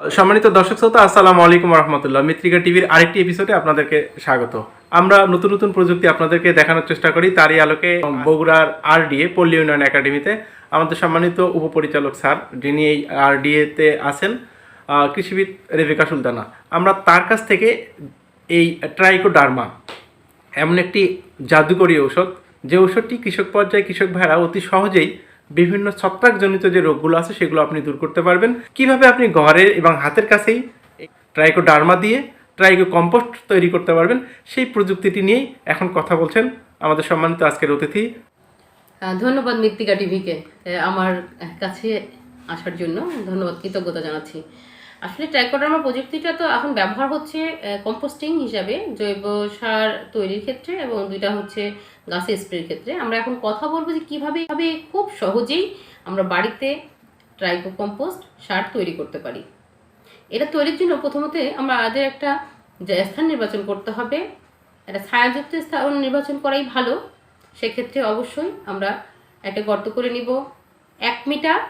সম্মানিত দর্শক শ্রোতা, আসসালামু আলাইকুম রহমতুল্লাহ। মিত্রিকা টিভির আরেকটি এপিসোডে আপনাদেরকে স্বাগত। আমরা নতুন নতুন প্রযুক্তি আপনাদেরকে দেখানোর চেষ্টা করি। তারই আলোকে বগুড়ার আরডিএ পল্লী উন্নয়ন একাডেমিতে আমাদের সম্মানিত উপপরিচালক স্যার, যিনি এই আরডিএতে আছেন কৃষিবিদ রেবিকা সুলতানা। আমরা তার কাছ থেকে এই ট্রাইকোডার্মা, এমন একটি জাদুকরী ঔষধ, যে ঔষধটি কৃষক পর্যায়ে কৃষক ভাইরা অতি সহজেই বিভিন্ন ছত্রাকজনিত যে রোগগুলো আছে সেগুলো আপনি দূর করতে পারবেন। কীভাবে আপনি ঘরে এবং হাতের কাছেই ট্রাইকোডার্মা দিয়ে ট্রাইকো কম্পোস্ট তৈরি করতে পারবেন, সেই প্রযুক্তিটি নিয়েই এখন কথা বলছেন আমাদের সম্মানিত আজকের অতিথি। ধন্যবাদ মৃত্তিকা টিভিকে আমার কাছে আসার জন্য। ধন্যবাদ, কৃতজ্ঞতা জানাচ্ছি। আসলে ট্রাইকোডার্মা প্রযুক্তিটা তো এখন ব্যবহার হচ্ছে কম্পোস্টিং হিসাবে, জৈব সার তৈরির ক্ষেত্রে এবং দুইটা হচ্ছে গাছের স্প্রের ক্ষেত্রে। আমরা এখন কথা বলব যে কীভাবে ভাবে খুব সহজেই আমরা বাড়িতে ট্রাইকো কম্পোস্ট সার তৈরি করতে পারি। এটা তৈরির জন্য প্রথমত আমরা আমাদের একটা স্থান নির্বাচন করতে হবে। একটা ছায়াযুক্ত স্থান নির্বাচন করাই ভালো। সেক্ষেত্রে অবশ্যই আমরা একটা গর্ত করে নিব। এক মিটার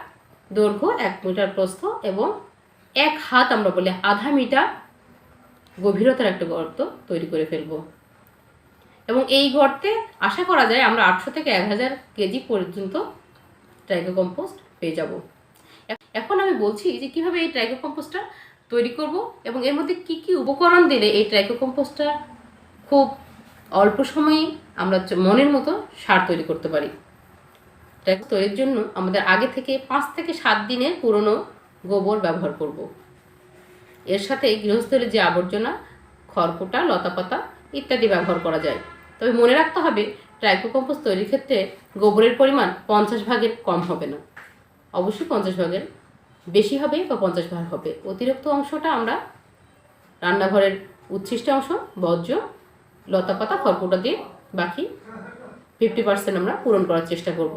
দৈর্ঘ্য, এক মিটার প্রস্থ এবং এক হাত আমরা বলি আধা মিটার গভীরতার একটা গর্ত তৈরি করে ফেলব। এবং এই গর্তে আশা করা যায় আমরা আটশো থেকে এক হাজার কেজি পর্যন্ত ট্রাইকো কম্পোস্ট পেয়ে যাব। এখন আমি বলছি যে কীভাবে এই ট্রাইকো কম্পোস্টটা তৈরি করব এবং এর মধ্যে কি কি উপকরণ দিলে এই ট্রাইকো কম্পোস্টটা খুব অল্প সময়ে আমরা মনের মতো সার তৈরি করতে পারি। ট্রাইকো তৈরির জন্য আমাদের আগে থেকে পাঁচ থেকে সাত দিনের পুরনো গোবর ব্যবহার করব। এর সাথে গৃহস্থলীর যে আবর্জনা, খড়কুটা, লতাপাতা ইত্যাদি ব্যবহার করা যায়। তবে মনে রাখতে হবে ট্রাইকো কম্পোস্ট তৈরির ক্ষেত্রে গোবরের পরিমাণ পঞ্চাশ ভাগের কম হবে না। অবশ্যই পঞ্চাশ ভাগের বেশি হবে বা পঞ্চাশ ভাগ হবে। অতিরিক্ত অংশটা আমরা রান্নাঘরের উচ্ছিষ্ট অংশ, বর্জ্য লতাপাতা খড়কুটা দিয়ে বাকি ফিফটি পার্সেন্ট আমরা পূরণ করার চেষ্টা করব।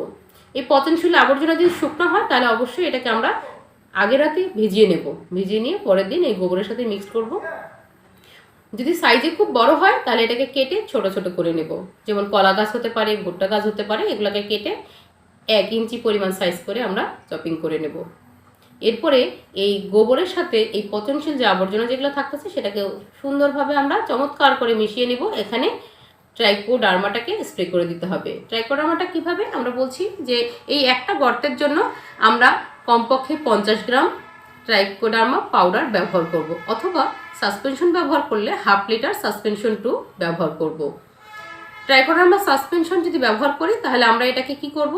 এই পচনশীল আবর্জনা যদি শুকনো হয়, তাহলে অবশ্যই এটাকে আমরা আগের রাতে ভিজিয়ে নেব। ভিজিয়ে নিয়ে পরের দিন এই গোবরের সাথে মিক্স করব। যদি সাইজে খুব বড় হয়, তাহলে এটাকে কেটে ছোট ছোট করে নেব। যেমন কলা গাছ হতে পারে, ভুট্টা গাছ হতে পারে, এগুলোকে কেটে এক ইঞ্চি পরিমাণ সাইজ করে আমরা চপিং করে নেব। এরপরে এই গোবরের সাথে এই পচনশীল যে আবর্জনা যেগুলো থাকতেছে সেটাকে সুন্দরভাবে আমরা চমৎকার করে মিশিয়ে নিব। এখানে ট্রাইকোডার্মাটাকে স্প্রে করে দিতে হবে। ট্রাইকোডার্মাটা কীভাবে? আমরা বলছি যে এই একটা গর্তের জন্য আমরা কমপক্ষে পঞ্চাশ গ্রাম ট্রাইকোডার্মা পাউডার ব্যবহার করব। অথবা সাসপেনশন ব্যবহার করলে হাফ লিটার সাসপেনশন টু ব্যবহার করব। ট্রাইকোডার্মা সাসপেনশন যদি ব্যবহার করি, তাহলে আমরা এটাকে কি করব?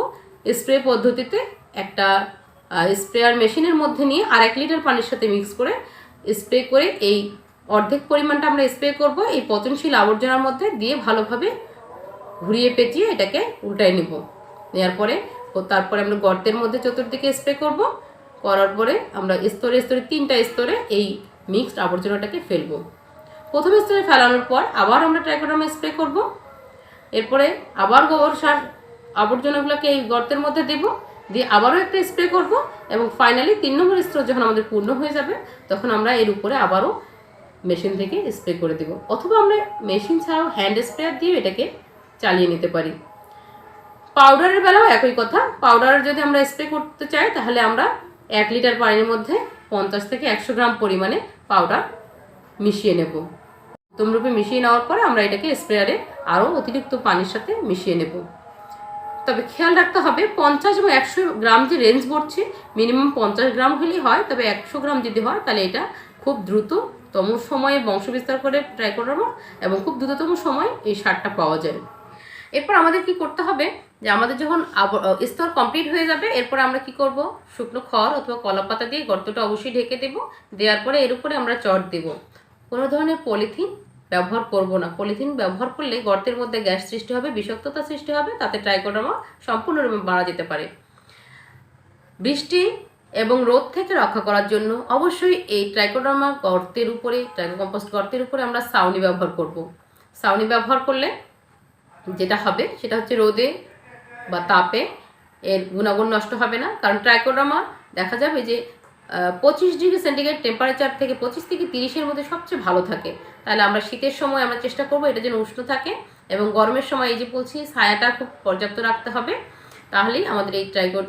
স্প্রে পদ্ধতিতে একটা স্প্রেয়ার মেশিনের মধ্যে নিয়ে আর এক লিটার পানির সাথে মিক্স করে স্প্রে করে এই অর্ধেক পরিমাণটা আমরা স্প্রে করব, এই পচনশীল আবর্জনার মধ্যে দিয়ে ভালোভাবে ঘুরিয়ে পেঁচিয়ে এটাকে উল্টায় নেব। নেওয়ার পরে তারপরে আমরা গর্তের মধ্যে চতুর্দিকে স্প্রে করব। করার পরে আমরা স্তরে স্তরে তিনটা স্তরে এই মিক্সড আবর্জনাটাকে ফেলব। প্রথম স্তরে ফেলানোর পর আবার আমরা ট্রাইকোডার্মা স্প্রে করব। এরপরে আবার গোবর সার আবর্জনাগুলোকে এই গর্তের মধ্যে দেব। দিয়ে আবারও একটা স্প্রে করব এবং ফাইনালি তিন নম্বর স্তর যখন আমাদের পূর্ণ হয়ে যাবে, তখন আমরা এর উপরে আবারও মেশিন থেকে স্প্রে করে দেব। অথবা আমরা মেশিন ছাড়াও হ্যান্ড স্প্রেয়ার দিয়ে এটাকে চালিয়ে নিতে পারি। পাউডারের বেলাও একই কথা। পাউডার যদি আমরা স্প্রে করতে চাই, তাহলে আমরা এক লিটার পানির মধ্যে পঞ্চাশ থেকে একশো গ্রাম পরিমাণে পাউডার মিশিয়ে নেব। উত্তমরূপে মিশিয়ে নেওয়ার পরে আমরা এটাকে স্প্রেয়ারে আরও অতিরিক্ত পানির সাথে মিশিয়ে নেব। তবে খেয়াল রাখতে হবে, পঞ্চাশ এবং একশো গ্রাম যে রেঞ্জ বলছি মিনিমাম পঞ্চাশ গ্রাম হলেই হয়, তবে একশো গ্রাম যদি হয়, তাহলে এটা খুব দ্রুততম সময়ে বংশবিস্তার করে ট্রাই করব এবং খুব দ্রুততম সময় এই সারটা পাওয়া যায়। এরপর আমাদের কি করতে হবে? যে আমাদের যখন স্তর কমপ্লিট হয়ে যাবে, এরপর আমরা কি করব? শুকনো খড় অথবা কলা পাতা দিয়ে গর্তটা অবশ্যই ঢেকে দেব। দেওয়ার পরে এর উপরে আমরা চট দেব। কোনো ধরনের পলিথিন ব্যবহার করব না। পলিথিন ব্যবহার করলে গর্তের মধ্যে গ্যাস সৃষ্টি হবে, বিষাক্ততা সৃষ্টি হবে, তাতে ট্রাইকোডামা সম্পূর্ণরূপে মারা যেতে পারে। বৃষ্টি এবং রোদ থেকে রক্ষা করার জন্য অবশ্যই এই ট্রাইকোডার্মা গর্তের উপরে ট্রাইকো কম্পোস্ট গর্তের উপরে আমরা সাউনি ব্যবহার করব। সাউনি ব্যবহার করলে যেটা হবে, সেটা হচ্ছে রোদে বা তাপে এর গুণাগুণ নষ্ট হবে না। কারণ ট্রাইকোডার্মা দেখা যাবে যে পঁচিশ ডিগ্রি সেন্টিগ্রেড টেম্পারেচার থেকে পঁচিশ থেকে তিরিশের মধ্যে সবচেয়ে ভালো থাকে। তাহলে আমরা শীতের সময় আমরা চেষ্টা করব এটা যেন উষ্ণ থাকে এবং গরমের সময় এই যে বলছি, ছায়াটা খুব পর্যাপ্ত রাখতে হবে। তাহলেই আমাদের এই ট্রাইকোড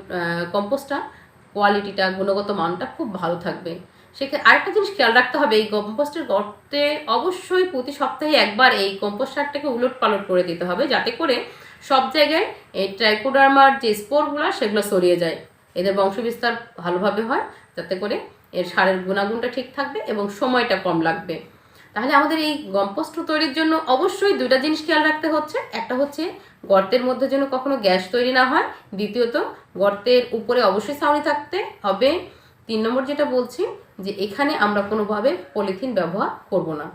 কম্পোস্টটা কোয়ালিটিটা গুণগত মানটা খুব ভালো থাকবে। সেক্ষেত্রে আরেকটা জিনিস খেয়াল রাখতে হবে, এই কম্পোস্টের গর্তে অবশ্যই প্রতি সপ্তাহে একবার এই কম্পোস্ট সারটাকে উলট পালট করে দিতে হবে, যাতে করে সব জায়গায় এই ট্রাইকোডার্মার যে স্পোরগুলো সেগুলো ছড়িয়ে যায়। এদের বংশবিস্তার ভালোভাবে হয়, যাতে করে এর সারের গুণাগুণটা ঠিক থাকবে এবং সময়টা কম লাগবে। তাহলে আমাদের এই কম্পোস্ট তৈরির জন্য অবশ্যই দুটা জিনিস খেয়াল রাখতে হচ্ছে। একটা হচ্ছে গর্তের মধ্যে যেন কখনো গ্যাস তৈরি না হয়। দ্বিতীয়ত, গর্তের উপরে অবশ্যই ছাউনি থাকতে হবে। তিন নম্বর যেটা বলছি, যে এখানে আমরা কোনোভাবে পলিথিন ব্যবহার করব না।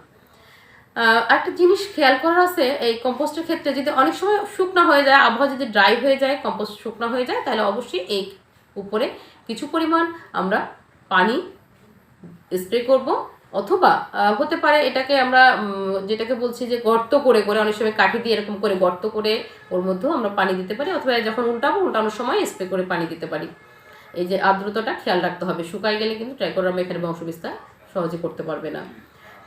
একটা জিনিস খেয়াল করার আছে, এই কম্পোস্টের ক্ষেত্রে যদি অনেক সময় শুকনো হয়ে যায়, আবহাওয়া যদি ড্রাই হয়ে যায়, কম্পোস্ট শুকনো হয়ে যায়, তাহলে অবশ্যই এই উপরে কিছু পরিমাণ আমরা পানি স্প্রে করব। অথবা হতে পারে এটাকে আমরা যেটাকে বলছি যে গর্ত করে করে অনেক সময় কাঠি দিয়ে এরকম করে গর্ত করে ওর মধ্যেও আমরা পানি দিতে পারি, অথবা যখন উল্টাবো, উল্টানোর সময় স্প্রে করে পানি দিতে পারি। এই যে আর্দ্রতাটা খেয়াল রাখতে হবে। শুকাই গেলে কিন্তু ট্রাইকোডার্মা এখানে বংশবিস্তার সহজে করতে পারবে না।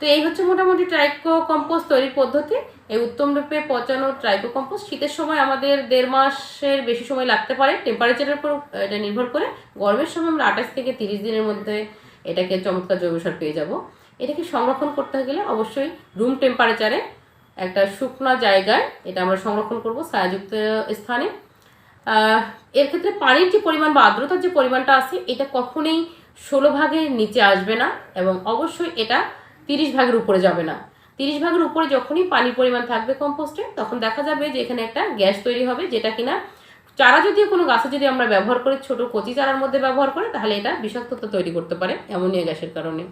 তো এই হচ্ছে মোটামুটি ট্রাইকো কম্পোস্ট তৈরির পদ্ধতি। এই উত্তম রূপে পচানো ট্রাইকো কম্পোস্ট শীতের সময় আমাদের দেড় মাসের বেশি সময় লাগতে পারে। টেম্পারেচারের উপর এটা নির্ভর করে। গরমের সময় আমরা আঠাশ থেকে তিরিশ দিনের মধ্যে এটাকে চমৎকার জৈব সার পেয়ে যাব। এটাকে সংরক্ষণ করতে গেলে অবশ্যই রুম টেম্পারেচারে একটা শুকনো জায়গায় এটা আমরা সংরক্ষণ করব। ছায়াযুক্ত স্থানে। এর ক্ষেত্রে পানির যে পরিমাণ বা আর্দ্রতার যে পরিমাণটা আছে, এটা কখনোই ষোলো ভাগের নিচে আসবে না এবং অবশ্যই এটা তিরিশ ভাগের উপরে যাবে না। তিরিশ ভাগের উপরে যখনই পানির পরিমাণ থাকবে কম্পোস্টে, তখন দেখা যাবে যে এখানে একটা গ্যাস তৈরি হবে, যেটা কিনা চারা যদিও কোনো গাছে যদি আমরা ব্যবহার করি, ছোট কচি চারার মধ্যে ব্যবহার করে, তাহলে এটা বিষাক্ততা তৈরি করতে পারে অ্যামোনিয়া গ্যাসের কারণে।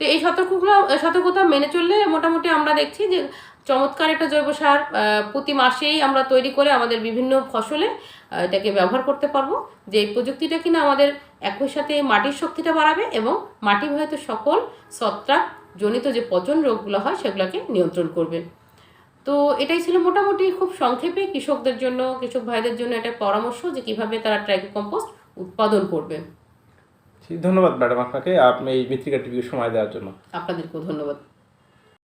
তো এই সতর্কগুলো, সতর্কতা মেনে চললে মোটামুটি আমরা দেখছি যে চমৎকার একটা জৈব সার প্রতি মাসেই আমরা তৈরি করে আমাদের বিভিন্ন ফসলে এটাকে ব্যবহার করতে পারব। যে এই প্রযুক্তিটা কিনা আমাদের একই সাথে মাটির শক্তিটা বাড়াবে এবং মাটি হয়তো সকল ছত্রাক জনিত যে পচন রোগগুলো হয় সেগুলোকে নিয়ন্ত্রণ করবে। তো এটাই ছিল মোটামুটি খুব সংক্ষেপে কৃষকদের জন্য কৃষক ভাইদের জন্য একটা পরামর্শ যে কীভাবে তারা ট্রাইকো কম্পোস্ট উৎপাদন করবে। ধন্যবাদ ম্যাডাম আপনাকে। আপনি এই মৃত্তিকা টিভিকে সময় দেওয়ার জন্য। আপনাদেরকেও ধন্যবাদ।